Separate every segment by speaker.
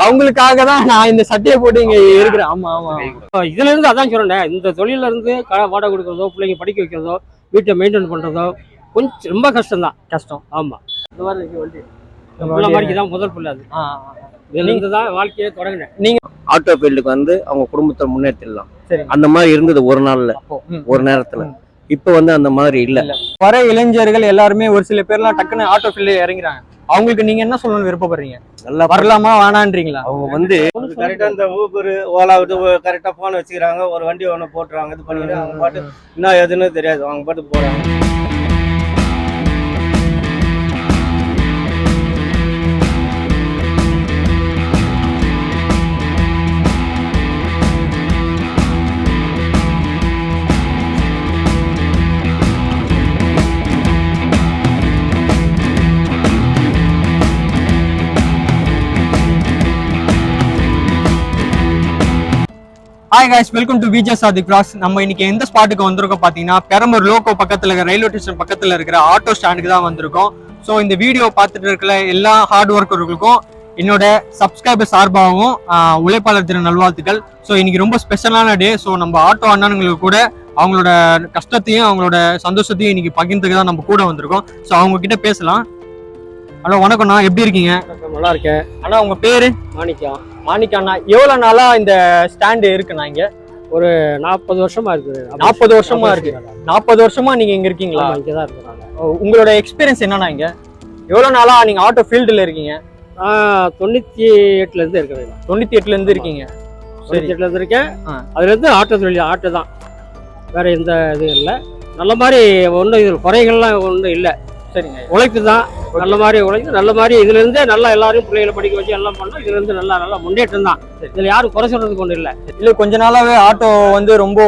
Speaker 1: அவங்களுக்காக தான் நான் இந்த சட்டையை போட்டு இங்க இருக்கிறேன். ஆமா ஆமா.
Speaker 2: இதுல இருந்து அதான் சொல்றேன். இந்த தொழில இருந்து கடை வாடகை கொடுக்கறதோ பிள்ளைங்க படிக்க வைக்கிறதோ வீட்டை மெயின்டைன் பண்றதோ கொஞ்சம் ரொம்ப கஷ்டம் தான்
Speaker 1: கஷ்டம்.
Speaker 2: ஆமா. இந்த மாதிரி வண்டி. மாதிரிக்கு தான் முதல் பிள்ளை அது.
Speaker 1: ஆ,
Speaker 2: இதுல இருந்து தான் வாழ்க்கையே தொடங்கினேன்.
Speaker 3: ஆட்டோ ஃபீல்டுக்கு வந்து அவங்க குடும்பத்தை முன்னேற்றிடலாம். அந்த மாதிரி இருந்தது ஒரு நாள்ல. ஒரு நேரத்துல. இப்ப வந்து அந்த மாதிரி இல்ல.
Speaker 1: வர இளைஞர்கள் எல்லாருமே ஒரு சில பேர்லாம் டக்குன்னு ஆட்டோ ஃபீல்டு இறங்குறாங்க. அவங்களுக்கு நீங்க என்ன சொல்லணும்னு விருப்பப்படுறீங்க?
Speaker 3: நல்லா
Speaker 1: வரலாமா வேணான்றீங்களா?
Speaker 3: அவங்க வந்து
Speaker 4: கரெக்டா இந்த ஊபர் ஓலா விட்டு கரெக்டா போன் வச்சுக்கிறாங்க ஒரு வண்டி ஒன்று போட்டுறாங்க இது பண்ணிட்டு அவங்க பாட்டு என்ன எதுன்னு தெரியாது அவங்க பாட்டு போறாங்க.
Speaker 1: Hi guys welcome to Vijay சாதி கிராஸ் நம்ம இன்னைக்கு எந்த ஸ்பாட்டுக்கு வந்திருக்கோம் பார்த்தீங்கன்னா பெரம்பூர் லோக்கோ பக்கத்தில் இருக்கிற ரயில்வே ஸ்டேஷன் பக்கத்தில் இருக்கிற ஆட்டோ ஸ்டாண்டுக்கு தான் வந்திருக்கோம். ஸோ இந்த வீடியோ பார்த்துட்டு இருக்கிற எல்லா ஹார்ட் ஒர்க்கர்களுக்கும் என்னோட சப்ஸ்கிரைபர் சார்பாகவும் உழைப்பாளர் தின நல்வாழ்த்துக்கள். ஸோ இன்னைக்கு ரொம்ப ஸ்பெஷலான டே ஸோ நம்ம ஆட்டோ அண்ணனுங்களுக்கு கூட அவங்களோட கஷ்டத்தையும் அவங்களோட சந்தோஷத்தையும் இன்னைக்கு பகிர்ந்துக்கு தான் நம்ம கூட வந்திருக்கோம். ஸோ அவங்க கிட்ட பேசலாம். ஹலோ வணக்கம்ண்ணா. எப்படி இருக்கீங்க?
Speaker 2: நல்லா இருக்கேன்.
Speaker 1: அண்ணா உங்க பேரு?
Speaker 2: மாணிக்கம்
Speaker 1: மாணிக்க அண்ணா எவ்வளவு நாளா இந்த ஸ்டாண்டு இருக்குண்ணா இங்க?
Speaker 2: ஒரு நாற்பது வருஷமா இருக்குது
Speaker 1: 40 வருஷமா இருக்கு. நாற்பது வருஷமா நீங்க இங்க இருக்கீங்களா?
Speaker 2: ஆமா இங்கதான் இருக்கிறாங்க
Speaker 1: உங்களோட எக்ஸ்பீரியன்ஸ் என்னண்ணா இங்க? எவ்வளவு நாளா நீங்க ஆட்டோ ஃபீல்டுல இருக்கீங்க?
Speaker 2: தொண்ணூத்தி எட்டுல இருந்து இருக்கிறேன்
Speaker 1: தொண்ணூத்தி எட்டுல இருந்து இருக்கீங்க.
Speaker 2: தொண்ணூத்தி எட்டுல இருந்து இருக்கேன்.
Speaker 1: ஆ.
Speaker 2: அதுல இருந்து ஆட்டோ தொழில் ஆட்டோ தான். வேற எந்த இதுவும் இல்லை. நல்ல மாதிரி ஒன்றும் இது குறைகள்லாம் ஒன்றும் இல்லை.
Speaker 1: சரிங்க.
Speaker 2: உழைப்பு தான் நல்ல மாதிரி உழைச்சு நல்ல மாதிரி இதுல இருந்தே நல்லா எல்லாரையும் பிள்ளைகளை படிக்க வச்சு எல்லாம் பண்ணோம் இதுல இருந்து நல்லா நல்லா முன்னேற்றம் தான் இதுல யாரும் குறை சொல்றதுக்கு ஒன்றும் இல்லை.
Speaker 1: இல்ல கொஞ்ச நாளாவே ஆட்டோ வந்து ரொம்ப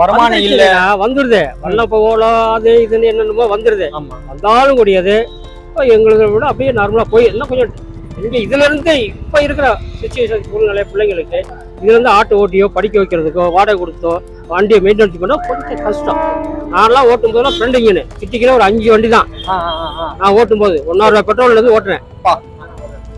Speaker 1: வருமானம் இல்ல.
Speaker 2: வந்துருது. வல்ல ஓலோ அது இதுன்னு என்னென்னமோ வந்துருது. வந்தாலும் கூடியது. இப்போ எங்களுக்கு விட அப்படியே நார்மலா போய் இன்னும் கொஞ்சம் இங்க இதுல இருந்து இப்ப இருக்கிற சுச்சுவேஷன் சூழ்நிலை பிள்ளைங்களுக்கு இதுல இருந்து ஆட்டோ ஓட்டியோ படிக்க வைக்கிறதுக்கோ வாடகை கொடுத்தோ வண்டியை மெயின்டெனன்ஸ் பண்ணோ கொஞ்சம் கஷ்டம். நான்லாம் ஓட்டும் போதெல்லாம் ஃப்ரெண்டுங்கன்னு சிட்டிக்கிற ஒரு அஞ்சு வண்டி தான். நான் ஓட்டும் போது ஒன்னாயிரம் ரூபாய் பெட்ரோல்ல இருந்து ஓட்டுறேன்.
Speaker 1: பா.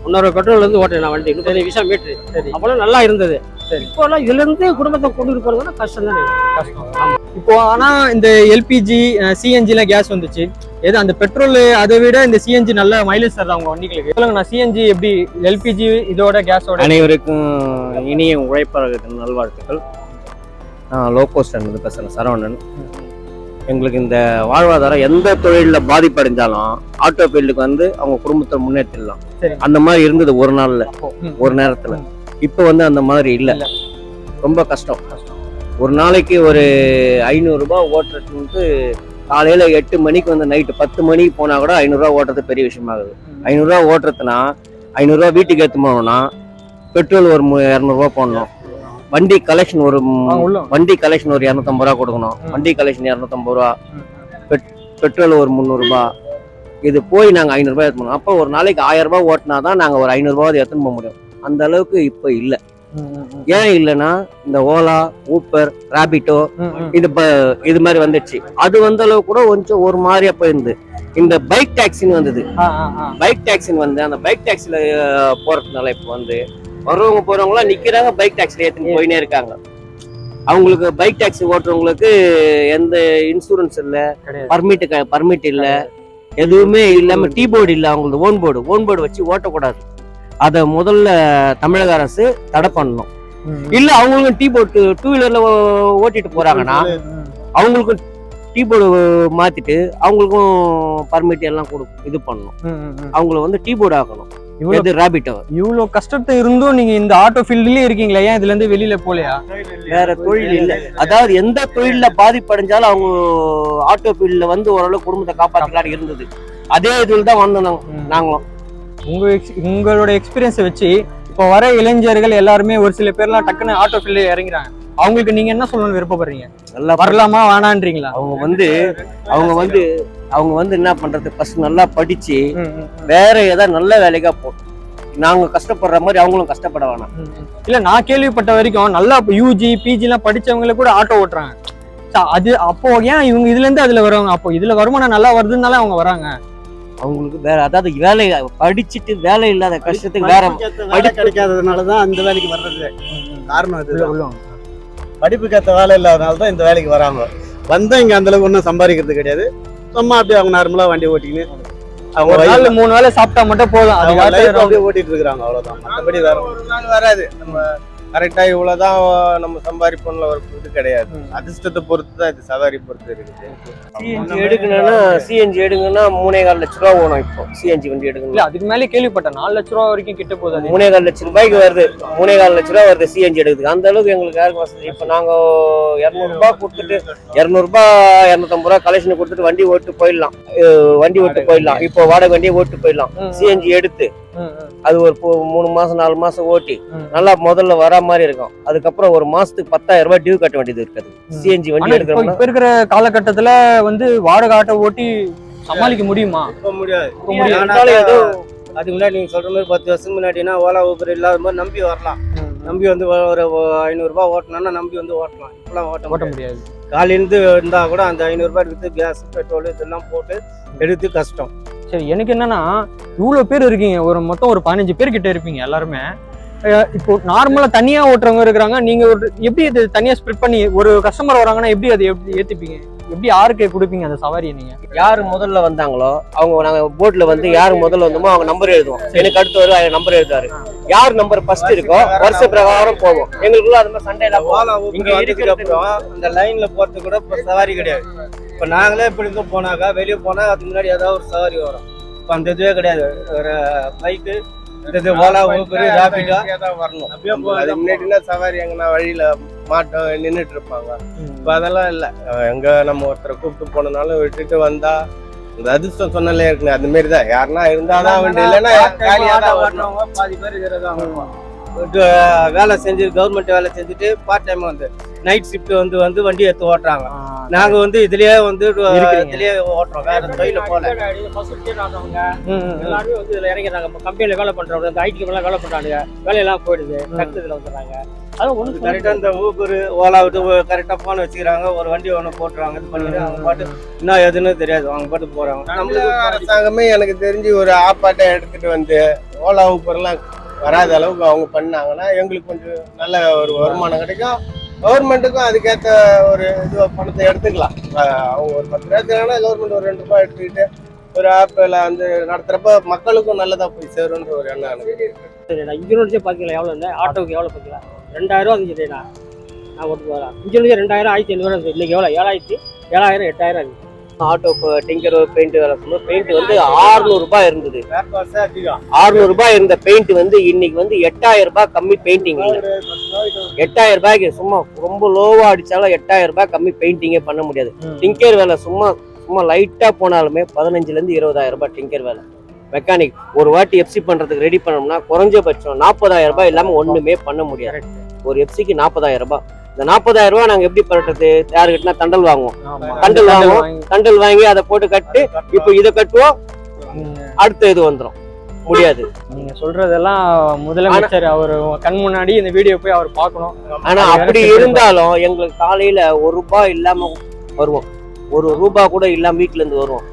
Speaker 2: ஒன்னாயிரம் ரூபாய் பெட்ரோல்ல இருந்து ஓட்டுறேன் நான் வண்டி. முப்பது விஷயம் மீட்ரு
Speaker 1: சரி.
Speaker 2: அப்போல்லாம் நல்லா இருந்தது.
Speaker 1: சரி.
Speaker 2: இப்போல்லாம் இதுல இருந்து குடும்பத்தை கொண்டு போறதுன்னா கஷ்டம் தானே.
Speaker 1: கஷ்டம். இப்போ ஆனா இந்த எல்பிஜி சிஎன்ஜில கேஸ் வந்துச்சு. எது அந்த பெட்ரோல் அதை விட இந்த சிஎன்ஜி நல்ல மைலேஜ் தருது அவங்க வண்டிகளுக்கு? சொல்லுங்க நான் சிஎன்ஜி எப்படி எல்பிஜி இதோட கேஸோட
Speaker 3: அனைவருக்கும் இனிய உழைப்பாளர்கள் நல்வாழ்த்துக்கள். ஸ்டாண்ட் பேசுறேன் சரவணன். எங்களுக்கு இந்த வாழ்வாதாரம் எந்த தொழிலில் பாதிப்படைஞ்சாலும் ஆட்டோ ஃபீல்டுக்கு வந்து அவங்க குடும்பத்தை முன்னேற்றிடலாம். அந்த மாதிரி இருந்தது ஒரு நாள்ல ஒரு நேரத்துல. இப்போ வந்து அந்த மாதிரி இல்ல. ரொம்ப கஷ்டம். ஒரு நாளைக்கு ஒரு ஐநூறு ரூபாய் ஓட்டுறதுக்கு காலையில எட்டு மணிக்கு வந்து நைட்டு பத்து மணிக்கு போனா கூட ஐநூறுரூவா ஓட்டுறது பெரிய விஷயமாகுது. ஐநூறுரூவா ஓட்டுறதுனா ஐநூறுரூவா வீட்டுக்கு எடுத்து போனோம்னா பெட்ரோல் ஒரு இரநூறுவா போடணும். வண்டி கலெக்ஷன் ஒரு வண்டி கலெக்ஷன் ஒரு இரநூத்தம்பது ரூபா கொடுக்கணும். வண்டி கலெக்ஷன் இரநூத்தம்பது ரூபா. பெட்ரோல் ஒரு முந்நூறுரூபா இது போய் நாங்கள் ஐநூறுரூபா எடுத்துனோம் அப்போ ஒரு நாளைக்கு ஆயிரம் ரூபாய் ஓட்டினா தான் நாங்கள் ஒரு ஐநூறுரூவா எடுத்துன்னு போக முடியும் அந்த அளவுக்கு இப்போ இல்லை. ஏன் இல்லைன்னா இந்த ஓலா ஊப்பர் ராபிட்டோ. இது இது மாதிரி வந்துச்சு அது வந்த அளவு கூட கொஞ்சம் ஒரு மாதிரியா போயிருந்து இந்த பைக் டாக்ஸின்னு வந்தது. பைக் டாக்ஸின்னு வந்து அந்த பைக் டாக்ஸில போறதுனால இப்போ வந்து வர்றவங்க போறவங்களாம் நிக்கிறாங்க பைக் டாக்ஸில ஏற்றின்னு போயினே இருக்காங்க அவங்களுக்கு பைக் டாக்ஸி ஓட்டுறவங்களுக்கு எந்த இன்சூரன்ஸ் இல்ல. பர்மிட் பர்மிட் இல்ல எதுவுமே இல்லாம டீ போர்டு இல்ல அவங்களுக்கு ஓன் போர்டு ஓன் போர்டு வச்சு ஓட்டக்கூடாது அதை முதல்ல தமிழக அரசு தடை பண்ணணும். இல்ல அவங்களுக்கும் டீ போர்டு டூ வீலர்ல ஓட்டிட்டு போறாங்கன்னா. அவங்களுக்கும் டீ போர்டு மாத்திட்டு அவங்களுக்கும் பர்மிட் எல்லாம் கொடு இது பண்ணணும். அவங்கள வந்து டீ போர்டு ஆக்கணும்
Speaker 1: இவ்வளவு
Speaker 3: எது ராபிட்டோ
Speaker 1: இவ்வளவு கஷ்டத்தை இருந்தும் நீங்க இந்த ஆட்டோ ஃபீல்ட்லயே இருக்கீங்களா? ஏன் இதுல இருந்து வெளியில போலையா?
Speaker 3: வேற தொழில் இல்ல. அதாவது எந்த தொழில்ல பாதிப்படைஞ்சாலும் அவங்க ஆட்டோ ஃபீல்ட்ல வந்து ஓரளவு குடும்பத்தை காப்பாத்திக்கலாம் இருந்தது. அதே இதுல தான் வந்தோம். நாங்களும்.
Speaker 1: உங்க உங்களோட எக்ஸ்பீரியன்ஸை வச்சு இப்போ வர இளைஞர்கள் எல்லாருமே ஒரு சில பேர்லாம் டக்குன்னு ஆட்டோ ஃபீல்ட்ல இறங்குறாங்க. அவங்களுக்கு நீங்க என்ன சொல்லணும்னு விருப்பப்படுறீங்க?
Speaker 3: நல்லா
Speaker 1: வரலாமா வேணான்றீங்களா?
Speaker 3: அவங்க வந்து அவங்க வந்து அவங்க வந்து என்ன பண்றது? ஃபர்ஸ்ட் நல்லா படிச்சு வேற ஏதாவது நல்ல வேலைக்கா போகணும் நாங்க கஷ்டப்படுற மாதிரி அவங்களும் கஷ்டப்பட வேணாம்.
Speaker 1: இல்ல நான் கேள்விப்பட்ட வரைக்கும் நல்லா யூஜி பிஜி எல்லாம் படிச்சவங்கள கூட ஆட்டோ ஓட்டுறாங்க. அது அப்போ ஏன் இவங்க இதுல இருந்து அதுல வருவாங்க? அப்போ இதுல வருமானம் நல்லா வருதுனால அவங்க வராங்க.
Speaker 3: அவங்களுக்கு வேற அதாவது வேலை படிச்சுட்டு வேலை இல்லாத கஷ்டத்துக்கு வேற
Speaker 4: படிப்புக்கேத்த வேலை கிடைக்காததுனால தான் அந்த வேலைக்கு வர்றது. காரணம் அது படிப்புக்கு ஏற்ற வேலை இல்லாதனால தான் இந்த வேலைக்கு வராங்க வந்தா இங்க அந்த அளவுக்கு ஒன்றும் சம்பாதிக்கிறது கிடையாது. சும்மா அப்படியே அவங்க நார்மலா வண்டி ஓட்டிக்கின்னு அவங்க
Speaker 1: நாள் மூணு வேளை சாப்பிட்டா மட்டும் போதும்.
Speaker 4: அப்படியே ஓட்டிட்டு இருக்காங்க அவ்வளவுதான். மற்றபடி வேற
Speaker 5: ஒரு நாள் வராது. நம்ம கரெக்டா இவ்வளவுதான் நம்ம சம்பாதிப்போம்ல ஒரு இது கிடையாது. அதிர்ஷ்டத்தை பொறுத்து தான் இது சவாரி பொறுத்து இருக்குது.
Speaker 3: சிஎன்ஜி எடுக்கணும்னா சிஎன்ஜி எடுங்கன்னா மூணே கால் லட்ச ரூபா வேணும் இப்போ. சிஎன்ஜி வண்டி எடுக்கணும்
Speaker 1: இல்ல அதுக்கு மேலே கேள்விப்பட்டேன். நாலு லட்ச ரூபா வரைக்கும் கிட்ட போகுது அது.
Speaker 3: மூணே கால் லட்ச ரூபாய்க்கு வருது. மூணே கால் லட்ச ரூபா வருது சிஎன்ஜி எடுக்குது அந்த அளவுக்கு எங்களுக்கு யாருக்கு வசதி? இப்போ நாங்க இரநூறுபா கொடுத்துட்டு இரநூறுபா இரநூத்தம்பது ரூபா கலெக்ஷன் கொடுத்துட்டு வண்டி ஓட்டு போயிடலாம். வண்டி ஓட்டு போயிடலாம். இப்போ வாடகை வண்டியை ஓட்டு போயிடலாம். சிஎன்ஜி எடுத்து. அது ஒரு பு- மூணு மாசம் நாலு மாசம் ஓட்டி. நல்லா முதல்ல வரா மாதிரி இருக்கும். அதுக்கப்புறம் ஒரு மாசத்துக்கு பத்தாயிரம் ரூபாய் டியூ கட்ட வேண்டியது இருக்குது. சிஎன்ஜி வண்டி
Speaker 1: இப்போ
Speaker 3: எடுக்கிறோம்னா
Speaker 1: இப்ப இருக்கிற காலகட்டத்துல வந்து வாடகை ஆட்டோ ஓட்டி சமாளிக்க முடியுமா?
Speaker 4: இப்ப முடியாது.
Speaker 3: ஏதோ
Speaker 4: அதுக்கு முன்னாடி நீங்க சொல்ற மாதிரி பத்து வருஷம் முன்னாடினா ஓலா ஊபர் இல்லாத மாதிரி நம்பி வரலாம். நம்பி வந்து ஒரு ஐநூறுரூபா ஓட்டணும்னா நம்பி வந்து ஓட்டலாம். இப்பெல்லாம் ஓட்ட
Speaker 1: ஓட்ட
Speaker 4: முடியாது. காலையிலேருந்து இருந்தா கூட அந்த ஐநூறுரூபா எடுத்து கேஸ் பெட்ரோல் இதெல்லாம் போட்டு எடுத்து கஷ்டம்.
Speaker 1: சரி எனக்கு என்னன்னா இவ்வளவு பேர் இருக்கீங்க. ஒரு மொத்தம் ஒரு பதினஞ்சு பேர் கிட்ட இருப்பீங்க எல்லாருமே. இப்போ நார்மலா தனியா ஓட்டுறவங்க இருக்கிறாங்க. நீங்க ஒரு எப்படி இது தனியா ஸ்ப்ரிட் பண்ணி ஒரு கஸ்டமர் வராங்கன்னா எப்படி அதை எப்படி ஏத்துப்பீங்க? எப்படி யாருக்கு கொடுப்பீங்க அந்த சவாரியை நீங்க?
Speaker 3: யாரு முதல்ல வந்தாங்களோ அவங்க நாங்க போட்ல வந்து யாரு முதல்ல வந்தோமோ அவங்க நம்பர் எழுதுவோம். எனக்கு அடுத்து வரும் நம்பர் எழுதுவாரு. யார் நம்பர் ஃபர்ஸ்ட் இருக்கோ வருஷ பிரகாரம் போவோம். எங்களுக்குள்ள அது மாதிரி சண்டை எல்லாம் இங்க
Speaker 4: அப்புறம் அந்த லைன்ல போறது கூட சவாரி கிடையாது. இப்போ நாங்களே இப்படி இருந்து போனாக்கா வெளியே போனா அதுக்கு முன்னாடி ஏதாவது ஒரு சவாரி வரும். இப்போ அந்த இதுவே கிடையாது. ஒரு பைக்கு இது ஓலா ஊபர் ரேபிடோ
Speaker 5: வரணும்.
Speaker 4: அப்படியே
Speaker 5: அது முன்னாடினா சவாரி எங்கன்னா வழியில மாட்டோம் நின்னுட்டு இருப்பாங்க. இப்ப அதெல்லாம் இல்ல. எங்க நம்ம ஒருத்தரை கூப்பிட்டு போனனாலும் விட்டுட்டு வந்தா இந்த அதிர்ஷ்டம் சொன்னாலே இருக்குங்க அந்த மாதிரி தான் யாருன்னா இருந்தாதான் வண்டி இல்லைன்னா காலியா தான் வரணும்.
Speaker 4: பாதி பேர் வேலை செஞ்சு கவர்மெண்ட் வேலை செஞ்சுட்டு பார்ட் டைம் வந்து நைட் ஷிஃப்ட் வந்து வந்து வண்டி எடுத்து ஓட்டுறாங்க. நாங்க வந்து இதுலயே வந்து. இதுலயே ஓட்டுறோம். வேற தொழில போல.
Speaker 2: எல்லாருமே வந்து இதுல இறங்கிறாங்க கம்பெனில வேலை பண்றவங்க இந்த ஐடி எல்லாம் வேலை பண்றாங்க வேலையெல்லாம் போயிடுது. இதுல வந்துடுறாங்க. அதான் ஒண்ணு
Speaker 4: கரெக்டா இந்த ஊபர் ஓலா விட்டு கரெக்டா போன் வச்சுக்கிறாங்க. ஒரு வண்டி ஒண்ணு போட்டுறாங்க. இது பண்ணிட்டு அவங்க பாட்டு என்ன எதுன்னு தெரியாது. அவங்க பாட்டு போறாங்க.
Speaker 5: தமிழக
Speaker 4: நம்மளுக்கு
Speaker 5: அரசாங்கமே எனக்கு தெரிஞ்சு ஒரு ஆப்பாட்டை எடுத்துட்டு வந்து ஓலா ஊப்பர்லாம் வராத அளவுக்கு அவங்க பண்ணாங்கன்னா எங்களுக்கு கொஞ்சம் நல்ல ஒரு வருமானம் கிடைக்கும். கவர்மெண்ட்டுக்கும் அதுக்கேற்ற ஒரு இது பணத்தை எடுத்துக்கலாம். அவங்க ஒரு பத்து ரூபா எடுத்துக்காங்கன்னா கவர்மெண்ட் ஒரு ரெண்டு ரூபாய் எடுத்துக்கிட்டு ஒரு ஆப்பில் வந்து நடத்துகிறப்ப மக்களுக்கும் நல்லதாக போய் சேரும்ன்ற ஒரு எண்ணம் எனக்கு
Speaker 2: இன்சூரன்ஸே பார்க்கலாம் எவ்வளோ இருந்தேன் ஆட்டோவுக்கு எவ்வளோ பாத்தீங்களா ரெண்டாயிரம் ரூபா சரிண்ணா. நான் நான் ஓட்டு போகிறேன் இன்சூரன்ஸே ரெண்டாயிரம் ஆயிரத்தி ஐநூறு இன்னைக்கு எவ்வளோ ஏழாயிரத்தி ஏழாயிரம் எட்டாயிரம் இருந்துச்சு
Speaker 3: ஆட்டோ டிங்கர் பெயிண்ட் வேலை சொல்லுவோம் பெயிண்ட் வந்து 600 ரூபாய் இருந்தது.
Speaker 4: வேற காசே அதிகம்.
Speaker 3: 600 ரூபாய் இருந்த பெயிண்ட் வந்து இன்னைக்கு வந்து எட்டாயிரம் ரூபாய் கம்மி பெயிண்டிங் எட்டாயிரம் ரூபாய்க்கு சும்மா ரொம்ப லோவா அடிச்சாலும் எட்டாயிரம் ரூபாய் கம்மி பெயிண்டிங்கே பண்ண முடியாது. டிங்கர் வேலை சும்மா சும்மா லைட்டா போனாலுமே பதினஞ்சுல இருந்து இருபதாயிரம் ரூபாய் டிங்கர் வேலை. மெக்கானிக் ஒரு வாட்டி எஃப்சி பண்றதுக்கு ரெடி பண்ணோம்னா குறைஞ்சபட்சம் நாற்பதாயிரம் ரூபாய் இல்லாம ஒண்ணுமே பண்ண முடியாது. ஒரு எஃப்சிக்கு நாற்பதாயிரம் ரூபாய். இந்த நாற்பதாயிரம் ரூபாய் நாங்க எப்படி பரட்டுறது? யாருக்கிட்டனா தண்டல் வாங்குவோம்.
Speaker 1: ஆமா.
Speaker 3: கண்டல் வாங்குவோம்.
Speaker 1: வாங்கி-
Speaker 3: தண்டல் வாங்கி அதை போட்டு கட்டு இப்போ இதை கட்டுவோம். அடுத்த இது வந்துரும். முடியாது.
Speaker 1: நீங்க சொல்றதெல்லாம் முதலமைச்சர் அவர் கண் முன்னாடி இந்த வீடியோ போய் அவர் பார்க்கணும்.
Speaker 3: ஆனா அப்படி இருந்தாலும் எங்களுக்கு காலையில ஒரு ரூபாய் இல்லாம வருவோம். ஒரு ரூபாய் கூட இல்லாம வீட்டுல இருந்து வருவோம்.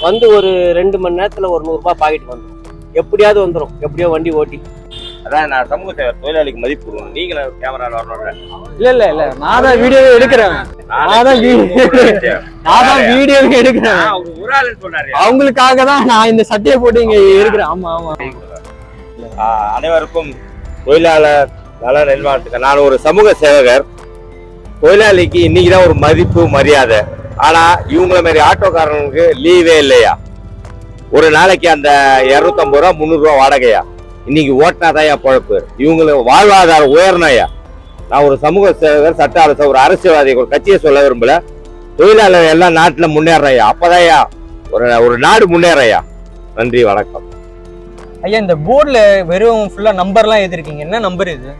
Speaker 3: வந்து ஒரு ரெண்டு மணி நேரத்துல ஒரு நூறு ரூபாய் பாக்கெட் வந்துடும் எப்படியாவது வந்துடும் எப்படியோ வண்டி ஓட்டி.
Speaker 6: அதான் நான் சமூக சேவர் தொழிலாளிக்கு மதிப்பு கொடுக்கணும். நீங்களும் கேமரா வரணும்
Speaker 1: இல்ல இல்ல இல்ல. நான் தான் வீடியோ எடுக்கிறேன். நான் தான் வீடியோ நான் தான் வீடியோ எடுக்கிறேன்.
Speaker 6: ஒரு ஆளுன்னு சொன்னாரு
Speaker 1: அவங்களுக்காக தான் நான் இந்த சட்டையை போட்டு இங்க இருக்கிறேன் ஆமா ஆமா.
Speaker 6: அனைவருக்கும் தொழிலாளர் நல நல்வாழ்த்துக்கள். நான் ஒரு சமூக சேவகர். தொழிலாளிக்கு இன்னைக்கு தான் ஒரு மதிப்பு மரியாதை. ஆனா இவங்கள மாதிரி ஆட்டோக்காரனுக்கு லீவே இல்லையா? ஒரு நாளைக்கு அந்த இரநூத்தம்பது ரூபா முந்நூறு ரூபா வாடகையா? இன்னைக்கு ஓட்டினாதான் பழப்பு. பொழப்பு இவங்களுக்கு வாழ்வாதாரம் உயரணும்யா நான் ஒரு சமூக சேவகர் சட்ட அரசு ஒரு அரசியல்வாதி ஒரு கட்சியை சொல்ல விரும்பல. தொழிலாளர் எல்லாம் நாட்டில் முன்னேறையா அப்பதாயா? ஒரு ஒரு நாடு முன்னேறையா நன்றி வணக்கம்.
Speaker 1: ஐயா இந்த போர்டில் வெறும் ஃபுல்லா நம்பர்லாம் எழுதிருக்கீங்க. என்ன நம்பர் இது?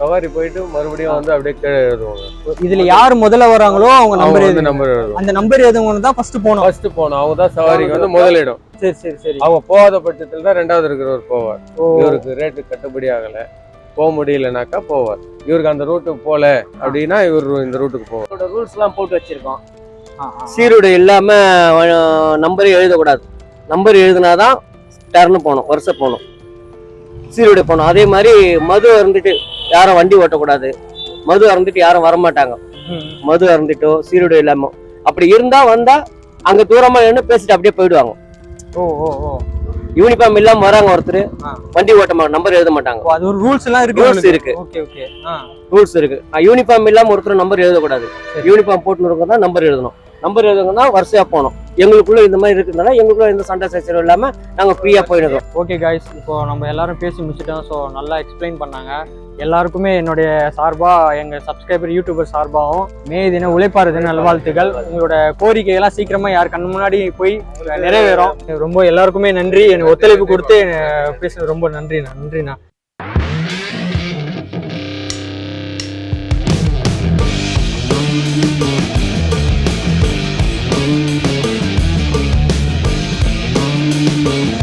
Speaker 7: சவாரி போயிட்டு மறுபடியும் வந்து அப்படியே கீழே எழுதுவாங்க
Speaker 1: இதுல யார் முதல்ல வராங்களோ அவங்க நம்பர்
Speaker 7: வந்து
Speaker 1: எழுதி
Speaker 7: நம்பர் எழுதுவாங்க
Speaker 1: அந்த நம்பர் எதுவும் தான் ஃபர்ஸ்ட் போகணும்.
Speaker 7: ஃபர்ஸ்ட் போனோம் அவங்க தான் சவாரிக்கு வந்து முதலிடம்.
Speaker 1: சரி சரி சரி.
Speaker 7: அவங்க போகாத பட்சத்தில் தான் ரெண்டாவது இருக்கிறவர் போவார். இவருக்கு ரேட்டு கட்டுப்படி ஆகல. போக முடியலனாக்கா போவார். இவருக்கு அந்த ரூட்டுக்கு போல அப்படின்னா இவர் இந்த ரூட்டுக்கு போவார்.
Speaker 3: ரூல்ஸ் எல்லாம் போட்டு வச்சிருக்கோம். சீருடை இல்லாம நம்பரே எழுதக்கூடாது. நம்பர் எழுதினாதான் டர்னு போகணும். வருஷம் போகணும். சீருடை போகணும். அதே மாதிரி மது அருந்துட்டு யாரும் வண்டி ஓட்டக்கூடாது. மது அருந்துட்டு யாரும் வரமாட்டாங்க. மது அருந்துட்டோ சீருடை இல்லாம. அப்படி இருந்தா வந்தா அங்க தூரமா நின்று பேசிட்டு அப்படியே போயிடுவாங்க. யூனிஃபார்ம் இல்லாம வராங்க ஒருத்தர். வண்டி ஓட்ட மாட்டாங்க நம்பர் எழுத மாட்டாங்க.
Speaker 1: அது ஒரு ரூல்ஸ் எல்லாம் இருக்கு உங்களுக்கு.
Speaker 3: இருக்கு.
Speaker 1: ஓகே ஓகே ஆ.
Speaker 3: ரூல்ஸ் இருக்கு. யூனிஃபார்ம் இல்லாம ஒருத்தர் நம்பர் எழுதக்கூடாது. யூனிஃபார்ம் போட்டுருக்கவங்க தான் நம்பர் எழுதணும். நம்பர் எழுதுங்கன்னா வரிசையா போகணும். எங்களுக்குள்ள இந்த மாதிரி இருக்கிறதுனால எங்களுக்குள்ள எந்த சண்டை சச்சரவும் இல்லாம நாங்க ஃப்ரீயா போயிடுறோம்.
Speaker 1: ஓகே காய்ஸ் இப்போ நம்ம எல்லாரும் பேசி முடிச்சிட்டோம். ஸோ நல்லா எக்ஸ்பிளைன் பண்ணாங்க. எல்லாருக்குமே என்னுடைய சார்பா எங்க சப்ஸ்கிரைபர் யூடியூபர் சார்பாகவும் மே தின உழைப்பாறு தின நல்வாழ்த்துக்கள். உங்களோட கோரிக்கையெல்லாம் சீக்கிரமா யார் கண் முன்னாடி போய் நிறைவேறும். ரொம்ப எல்லாருக்குமே நன்றி. எனக்கு ஒத்துழைப்பு கொடுத்து பேச ரொம்ப நன்றிண்ணா நன்றிண்ணா.
Speaker 8: Boom.